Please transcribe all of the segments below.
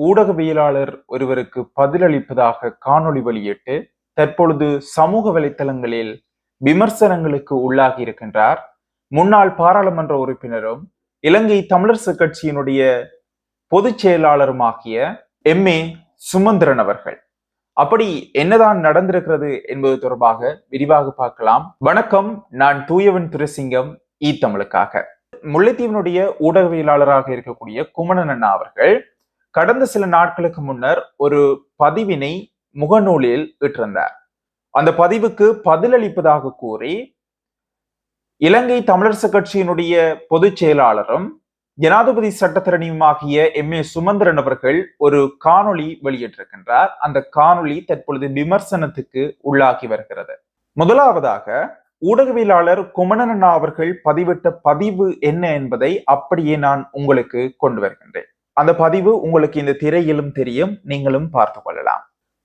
ஊடகவியலாளர் ஒருவருக்கு பதிலளிப்பதாக காணொளி வெளியிட்டு தற்பொழுது சமூக வலைத்தளங்களில் விமர்சனங்களுக்கு உள்ளாகி இருக்கின்றார். முன்னாள் பாராளுமன்ற உறுப்பினரும் இலங்கை தமிழரசு கட்சியினுடைய பொதுச் செயலாளருமாகிய எம். ஏ. சுமந்திரன் அவர்கள். அப்படி என்னதான் நடந்திருக்கிறது என்பது தொடர்பாக விரிவாக பார்க்கலாம். வணக்கம் நான் தூயவன் துரசிங்கம் ஈ தமிழுக்காக. முல்லைத்தீவினுடைய ஊடகவியலாளராக இருக்கக்கூடிய குமணன் அண்ணா அவர்கள் கடந்த சில நாட்களுக்கு முன்னர் ஒரு பதிவினை முகநூலில் இட்டிருந்தார். அந்த பதிவுக்கு பதிலளிப்பதாக கூறி இலங்கை தமிழரசு கட்சியினுடைய பொதுச் செயலாளரும் ஜனாதிபதி சட்டத்தரணியுமாகிய எம். ஏ. சுமந்திரன் அவர்கள் ஒரு காணொளி வெளியிட்டிருக்கின்றார். அந்த காணொளி தற்பொழுது விமர்சனத்துக்கு உள்ளாகி வருகிறது. முதலாவதாக ஊடகவியலாளர் குமணன் அவர்கள் பதிவிட்ட பதிவு என்ன என்பதை அப்படியே நான் உங்களுக்கு கொண்டு வருகின்றேன். அந்த பதிவு உங்களுக்கு இந்த திரையிலும் தெரியும். நீங்களும் பார்த்து கொள்ளலாம்.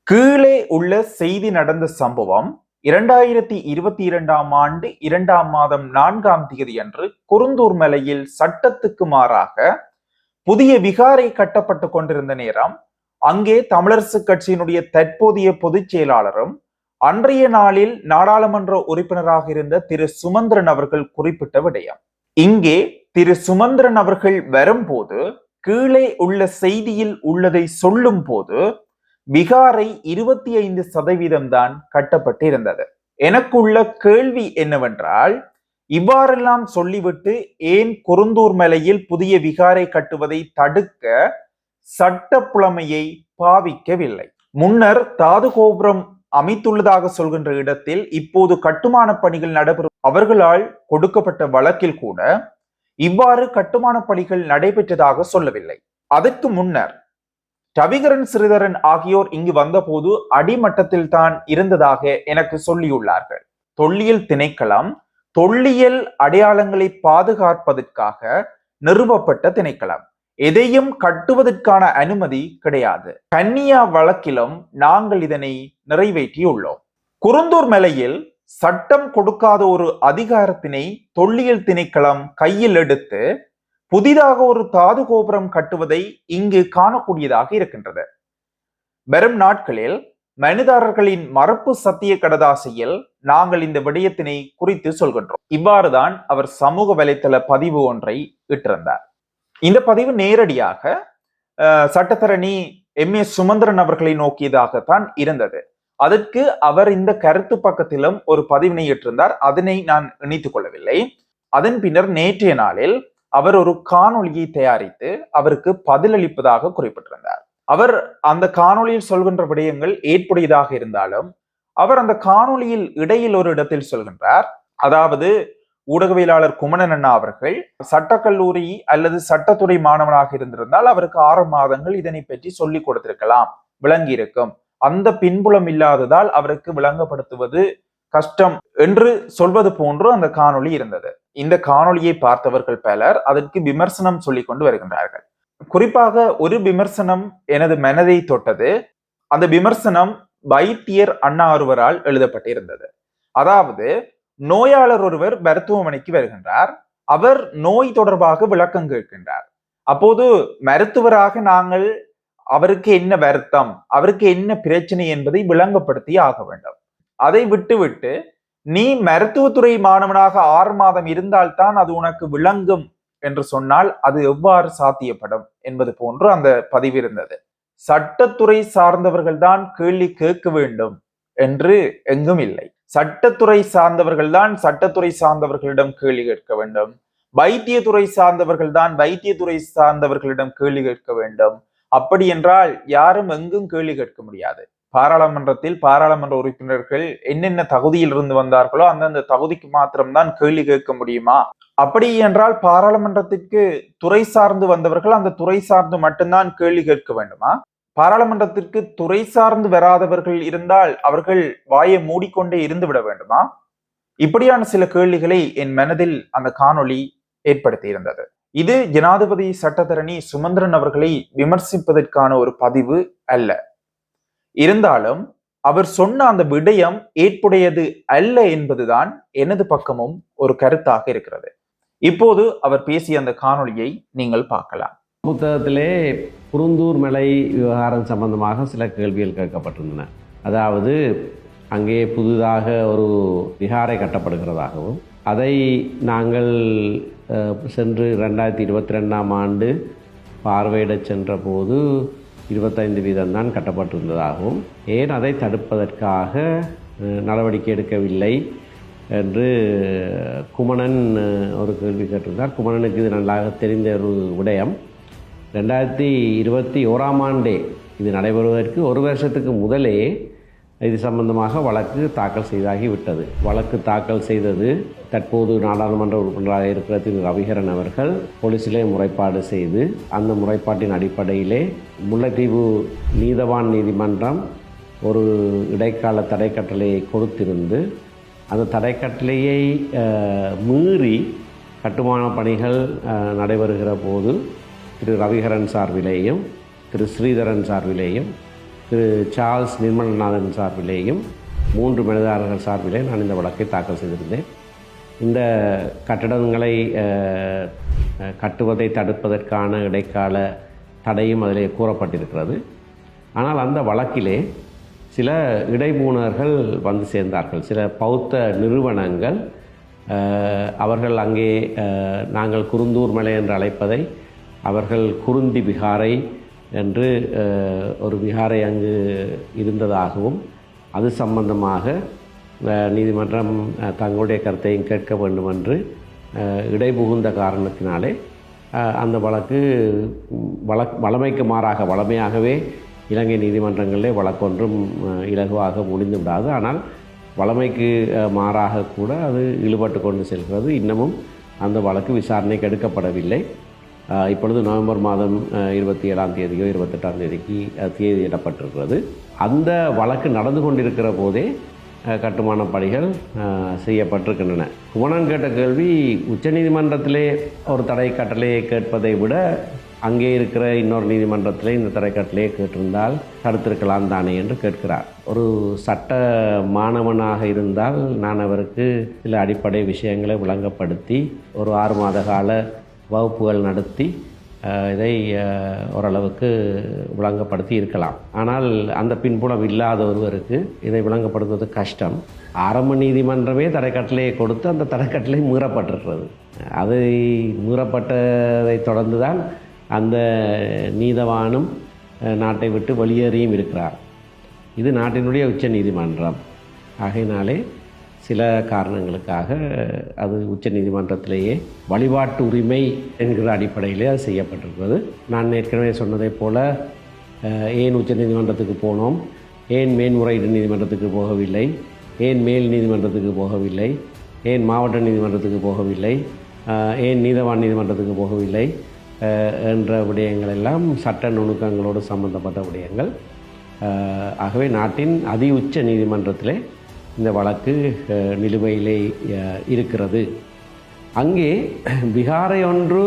கீழே உள்ள செய்தி நடந்த சம்பவம் இரண்டாயிரத்தி இருபத்தி இரண்டாம் ஆண்டு இரண்டாம் மாதம் நான்காம் தேதி அன்று குருந்தூர் மலையில் சட்டத்துக்கு மாறாக புதிய விகாரை கட்டப்பட்டு கொண்டிருந்த நேரம் அங்கே தமிழரசு கட்சியினுடைய தற்போதைய பொதுச் செயலாளரும் அன்றைய நாளில் நாடாளுமன்ற உறுப்பினராக இருந்த திரு சுமந்திரன் அவர்கள் குறிப்பிட்ட விடயம். இங்கே திரு சுமந்திரன் அவர்கள் வரும்போது கீழே உள்ள செய்தியில் உள்ளதை சொல்லும் போது விகாரை இருபத்தி ஐந்து சதவீதம் தான் கட்டப்பட்டு இருந்தது எனக்குள்ள கேள்வி என்னவென்றால் இவ்வாறெல்லாம் சொல்லிவிட்டு ஏன் குருந்தூர் மலையில் புதிய விகாரை கட்டுவதை தடுக்க சட்ட புலமையை பாவிக்கவில்லை? முன்னர் தாது கோபுரம் அமைத்துள்ளதாக சொல்கின்ற இடத்தில் இப்போது கட்டுமான பணிகள் நடைபெறும். அவர்களால் கொடுக்கப்பட்ட வழக்கில் கூட இவ்வாறு கட்டுமான பணிகள் நடைபெற்றதாக சொல்லவில்லை. அதற்கு முன்னர் ரவிகரன் சிறிதரன் ஆகியோர் இங்கு வந்தபோது அடிமட்டத்தில் தான் இருந்ததாக எனக்கு சொல்லியுள்ளார்கள். தொல்லியல் திணைக்களம் தொல்லியல் அடையாளங்களை பாதுகாப்பதற்காக நிறுவப்பட்ட திணைக்களம். எதையும் கட்டுவதற்கான அனுமதி கிடையாது. கன்னியா வழக்கிலும் நாங்கள் இதனை நிறைவேற்றியுள்ளோம். குருந்தூர் மலையில் சட்டம் கொடுக்காத ஒரு அதிகாரத்தினை தொல்லியல் திணைக்களம் கையில் எடுத்து புதிதாக ஒரு தாது கோபுரம் கட்டுவதை இங்கு காணக்கூடியதாக இருக்கின்றது. வரும் நாட்களில் மனுதாரர்களின் மரப்பு சத்திய கடதாசியில் நாங்கள் இந்த விடயத்தினை குறித்து சொல்கின்றோம். இவ்வாறுதான் அவர் சமூக வலைத்தள பதிவு ஒன்றை இட்டிருந்தார். இந்த பதிவு நேரடியாக சட்டத்தரணி எம் ஏ சுமந்திரன் அவர்களை நோக்கியதாகத்தான் இருந்தது. அதற்கு அவர் இந்த கருத்து பக்கத்திலும் ஒரு பதிவினை இட்டிருந்தார் அதனை நான் இணைத்துக் கொள்ளவில்லை. அதன் பின்னர் நேற்றைய நாளில் அவர் ஒரு காணொலியை தயாரித்து அவருக்கு பதிலளிப்பதாக குறிப்பிட்டிருந்தார். அவர் அந்த காணொலியில் சொல்கின்ற விடயங்கள் ஏற்புடையதாக இருந்தாலும் அவர் அந்த காணொலியில் இடையில் ஒரு இடத்தில் சொல்கின்றார். அதாவது ஊடகவியலாளர் குமணன் அண்ணா அவர்கள் சட்டக்கல்லூரி அல்லது சட்டத்துறை மாணவனாக இருந்திருந்தால் அவருக்கு ஆறு மாதங்கள் இதனை பற்றி சொல்லிக் கொடுத்திருக்கலாம். விளங்கி இருக்கும் அந்த பின்புலம் இல்லாததால் அவருக்கு விளங்கப்படுத்துவது கஷ்டம் என்று சொல்வது போன்று அந்த காணொளி இருந்தது. இந்த காணொளியை பார்த்தவர்கள் பலர் அதற்கு விமர்சனம் சொல்லிக் கொண்டு வருகின்றார்கள். குறிப்பாக ஒரு விமர்சனம் எனது மனதை தொட்டது. அந்த விமர்சனம் வைத்தியர் அண்ணா ஒருவரால் எழுதப்பட்டிருந்தது. அதாவது நோயாளர் ஒருவர் மருத்துவமனைக்கு வருகின்றார். அவர் நோய் தொடர்பாக விளக்கம் கேட்கின்றார். அப்போது மருத்துவராக நாங்கள் அவருக்கு என்ன வருத்தம் அவருக்கு என்ன பிரச்சனை என்பதை விளங்கப்படுத்தி ஆக வேண்டும். அதை விட்டுவிட்டு நீ மருத்துவத்துறை மாணவனாக ஆறு மாதம் இருந்தால்தான் அது உனக்கு விளங்கும் என்று சொன்னால் அது எவ்வாறு சாத்தியப்படும் என்பது போன்று அந்த பதிவு இருந்தது. சட்டத்துறை சார்ந்தவர்கள்தான் கேள்வி கேட்க வேண்டும் என்று எங்கும் இல்லை. சட்டத்துறை சார்ந்தவர்கள்தான் சட்டத்துறை சார்ந்தவர்களிடம் கேள்வி கேட்க வேண்டும். வைத்தியத்துறை சார்ந்தவர்கள் தான் வைத்தியத்துறை சார்ந்தவர்களிடம் கேள்வி கேட்க வேண்டும். அப்படி என்றால் யாரும் எங்கும் கேள்வி கேட்க முடியாது. பாராளுமன்றத்தில் பாராளுமன்ற உறுப்பினர்கள் என்னென்ன தகுதியில் இருந்து வந்தார்களோ அந்தந்த தகுதிக்கு மாத்திரம்தான் கேள்வி கேட்க முடியுமா? அப்படி என்றால் பாராளுமன்றத்திற்கு துறை சார்ந்து வந்தவர்கள் அந்த துறை சார்ந்து மட்டும்தான் கேள்வி கேட்க வேண்டுமா? பாராளுமன்றத்திற்கு துறை சார்ந்து வராதவர்கள் இருந்தால் அவர்கள் வாயை மூடிக்கொண்டே இருந்து விட வேண்டுமா? இப்படியான சில கேள்விகளை என் மனதில் அந்த காணொளி ஏற்படுத்தி இருந்தது இது ஜனாதிபதி சட்டத்தரணி சுமந்திரன் அவர்களை விமர்சிப்பதற்கான ஒரு பதிவு அல்ல. இருந்தாலும் அவர் சொன்ன அந்த விடயம் ஏற்புடையது அல்ல என்பதுதான் எனது பக்கமும் ஒரு கருத்தாக இருக்கிறது. இப்போது அவர் பேசிய அந்த காணொளியை நீங்கள் பார்க்கலாம். புத்தகத்திலே குருந்தூர் மலை விவகாரம் சம்பந்தமாக சில கேள்விகள் கேட்கப்பட்டிருந்தன. அதாவது அங்கே புதிதாக ஒரு விகாரை கட்டப்படுகிறதாகவும் அதை நாங்கள் சென்று ரெண்டாயிரத்தி இருபத்தி ரெண்டாம் ஆண்டு பார்வையிடச் சென்றபோது இருபத்தைந்து வீதம் தான் கட்டப்பட்டிருந்ததாகவும் ஏன் அதை தடுப்பதற்காக நடவடிக்கை எடுக்கவில்லை என்று குமணன் ஒரு கேள்வி கேட்டிருந்தார். குமணனுக்கு இது நன்றாக தெரிந்த ஒரு விடயம். ரெண்டாயிரத்தி இருபத்தி ஓராம் ஆண்டே இது நடைபெறுவதற்கு ஒரு வருஷத்துக்கு முதலே இது சம்பந்தமாக வழக்கு தாக்கல் செய்தாகி விட்டது வழக்கு தாக்கல் செய்தது தற்போது நாடாளுமன்ற உறுப்பினராக இருக்கிற திரு. ரவிகரன் அவர்கள் போலீசிலே முறைப்பாடு செய்து அந்த முறைப்பாட்டின் அடிப்படையிலே முல்லைத்தீவு நீதவான் நீதிமன்றம் ஒரு இடைக்கால தடை கட்டளையை கொடுத்திருந்து அந்த தடை கட்டளையை மீறி கட்டுமான பணிகள் நடைபெறுகிற போது திரு. ரவிகரன் சார்பிலேயும் திரு. ஸ்ரீதரன் சார்பிலேயும் திரு சார்ல்ஸ் நிர்மலநாதன் சார்பிலேயும் மூன்று மனிதாரர்கள் சார்பிலே நான் இந்த வழக்கை தாக்கல் செய்திருந்தேன். இந்த கட்டடங்களை கட்டுவதை தடுப்பதற்கான இடைக்கால தடையும் அதிலே கூறப்பட்டிருக்கிறது. ஆனால் அந்த வழக்கிலே சில இடைமூனர்கள் வந்து சேர்ந்தார்கள். சில பௌத்த நிறுவனங்கள் அவர்கள் அங்கே நாங்கள் குருந்தூர் மலை என்று அழைப்பதை அவர்கள் குருந்தி விகாரை என்று ஒரு விகாரை அங்கு இருந்ததாகவும் அது சம்பந்தமாக நீதிமன்றம் தங்களுடைய கருத்தையும் கேட்க வேண்டும் என்று இடைபுகுந்த காரணத்தினாலே அந்த வழக்கு வழக் வளமைக்கு மாறாக வளமையாகவே இலங்கை நீதிமன்றங்களிலே வழக்கொன்றும் இலகுவாக முடிந்து விடாது. ஆனால் வளமைக்கு மாறாக கூட அது இழுபட்டு கொண்டு செல்கிறது. இன்னமும் அந்த வழக்கு விசாரணைக்கு எடுக்கப்படவில்லை. இப்பொழுது நவம்பர் மாதம் இருபத்தி ஏழாம் தேதியோ இருபத்தெட்டாம் தேதிக்கு தேதியிடப்பட்டிருக்கிறது அந்த வழக்கு நடந்து கொண்டிருக்கிற போதே கட்டுமான பணிகள் செய்யப்பட்டிருக்கின்றன. குமணன் கேட்ட கேள்வி உச்சநீதிமன்றத்திலே ஒரு தடை கட்டளையை கேட்பதை விட அங்கே இருக்கிற இன்னொரு நீதிமன்றத்திலே இந்த தடை கேட்டிருந்தால் தடுத்திருக்கலாம் தானே என்று கேட்கிறார். ஒரு சட்ட மாணவனாக இருந்தால் நான் அவருக்கு சில அடிப்படை விஷயங்களை விளங்கப்படுத்தி ஒரு ஆறு மாத கால வகுப்புகள் நடத்தி இதை ஓரளவுக்கு விளங்கப்படுத்தி இருக்கலாம். ஆனால் அந்த பின்புலம் இல்லாத ஒருவருக்கு இதை விளங்கப்படுத்துவது கஷ்டம். ஆரம்ப நீதிமன்றமே தடைக்கட்டளையை கொடுத்து அந்த தடைக்கட்டளை மீறப்பட்டிருக்கிறது. அதை மீறப்பட்டதை தொடர்ந்து தான் அந்த நீதவானும் நாட்டை விட்டு வெளியேறியும் இருக்கிறார். இது நாட்டினுடைய உச்ச நீதிமன்றம். ஆகையினாலே சில காரணங்களுக்காக அது உச்ச நீதிமன்றத்திலேயே வழிபாட்டு உரிமை என்கிற அடிப்படையிலே அது செய்யப்பட்டிருக்கிறது. நான் ஏற்கனவே சொன்னதைப் போல ஏன் உச்ச நீதிமன்றத்துக்கு போனோம்? ஏன் மேன்முறையீடு நீதிமன்றத்துக்கு போகவில்லை? ஏன் மேல் நீதிமன்றத்துக்கு போகவில்லை? ஏன் மாவட்ட நீதிமன்றத்துக்கு போகவில்லை? ஏன் நீதவான் நீதிமன்றத்துக்கு போகவில்லை? என்ற விடயங்கள் எல்லாம் சட்ட நுணுக்கங்களோடு சம்பந்தப்பட்ட விடயங்கள். ஆகவே நாட்டின் அதி உச்ச நீதிமன்றத்திலே இந்த வழக்கு நிலுவையிலே இருக்கிறது. அங்கே விகாரை ஒன்று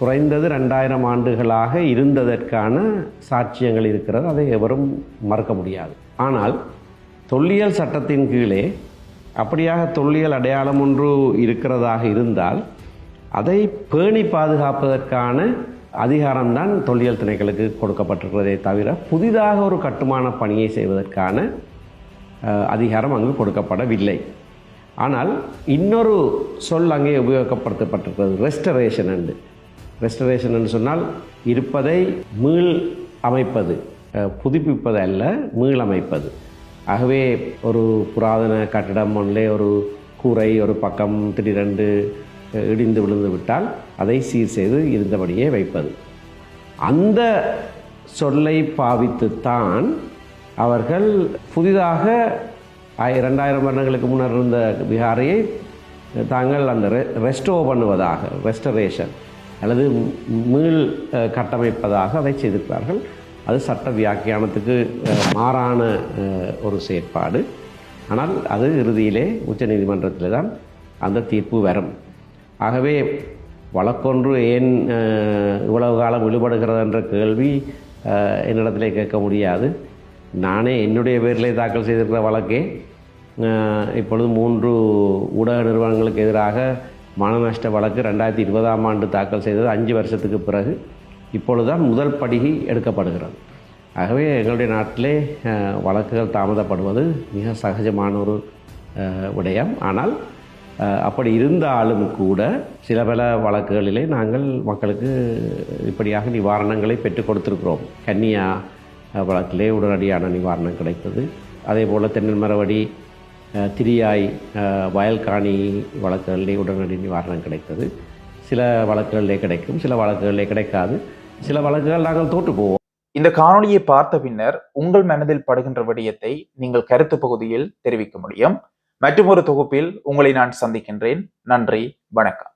குறைந்தது ரெண்டாயிரம் ஆண்டுகளாக இருந்ததற்கான சாட்சியங்கள் இருக்கிறது. அதை எவரும் மறக்க முடியாது. ஆனால் தொல்லியல் சட்டத்தின் கீழே அப்படியாக தொல்லியல் அடையாளம் ஒன்று இருக்கிறதாக இருந்தால் அதை பேணி பாதுகாப்பதற்கான அதிகாரம்தான் தொல்லியல் திணைகளுக்கு கொடுக்கப்பட்டிருக்கிறதே தவிர புதிதாக ஒரு கட்டுமான பணியை செய்வதற்கான அதிகாரம் அங்கு கொடுக்கப்படவில்லை. ஆனால் இன்னொரு சொல் அங்கே உபயோகப்படுத்தப்பட்டிருக்கிறது. ரெஸ்டரேஷன் என்று. ரெஸ்டரேஷன் என்று சொன்னால் இருப்பதை மீள் அமைப்பது. புதுப்பிப்பது அல்ல மீள் அமைப்பது. ஆகவே ஒரு புராதன கட்டிடம் ஒன்றிலே ஒரு கூரை ஒரு பக்கம் திடீரென்று இடிந்து விழுந்து விட்டால் அதை சீர் செய்து இருந்தபடியே வைப்பது. அந்த சொல்லை பாவித்துத்தான் அவர்கள் புதிதாக ரெண்டாயிரம் வருடங்களுக்கு முன்னர் இருந்த விகாரையை தாங்கள் அந்த ரெ ரெஸ்டோ பண்ணுவதாக ரெஸ்டரேஷன் அல்லது மீள் கட்டமைப்பதாக அதை செய்திருக்கிறார்கள். அது சட்ட வியாக்கியானத்துக்கு மாறான ஒரு செயற்பாடு. ஆனால் அது இறுதியிலே உச்சநீதிமன்றத்தில் தான் அந்த தீர்ப்பு வரும். ஆகவே வழக்கொன்று ஏன் இவ்வளவு காலம் விடுபடுகிறது என்ற கேள்வி என்னிடத்திலே கேட்க முடியாது. நானே என்னுடைய பேரில் தாக்கல் செய்திருக்கிற வழக்கே இப்பொழுது மூன்று ஊடக நிறுவனங்களுக்கு எதிராக மனநஷ்ட வழக்கு ரெண்டாயிரத்தி இருபதாம் ஆண்டு தாக்கல் செய்தது அஞ்சு வருஷத்துக்கு பிறகு இப்பொழுதுதான் முதல் படிகை எடுக்கப்படுகிறது. ஆகவே எங்களுடைய நாட்டிலே வழக்குகள் தாமதப்படுவது மிக சகஜமான ஒரு விடயம். ஆனால் அப்படி இருந்தாலும் கூட சில பல வழக்குகளிலே நாங்கள் மக்களுக்கு இப்படியாக நிவாரணங்களை பெற்றுக் கொடுத்துருக்கிறோம். கன்னியா வழக்கிலே உடனடியான நிவாரணம் கிடைத்தது. அதே போல் தென்னன்மரவடி திரியாய் வயல்காணி வழக்குகளிலே உடனடி நிவாரணம் கிடைத்தது. சில வழக்குகளிலே கிடைக்கும் சில வழக்குகளிலே கிடைக்காது. சில வழக்குகள் நாங்கள் தோற்று போவோம். இந்த காணொலியை பார்த்த பின்னர் உங்கள் மனதில் படுகின்ற விடயத்தை நீங்கள் கருத்து பகுதியில் தெரிவிக்க முடியும். மற்றும் ஒரு தொகுப்பில் உங்களை நான் சந்திக்கின்றேன். நன்றி வணக்கம்.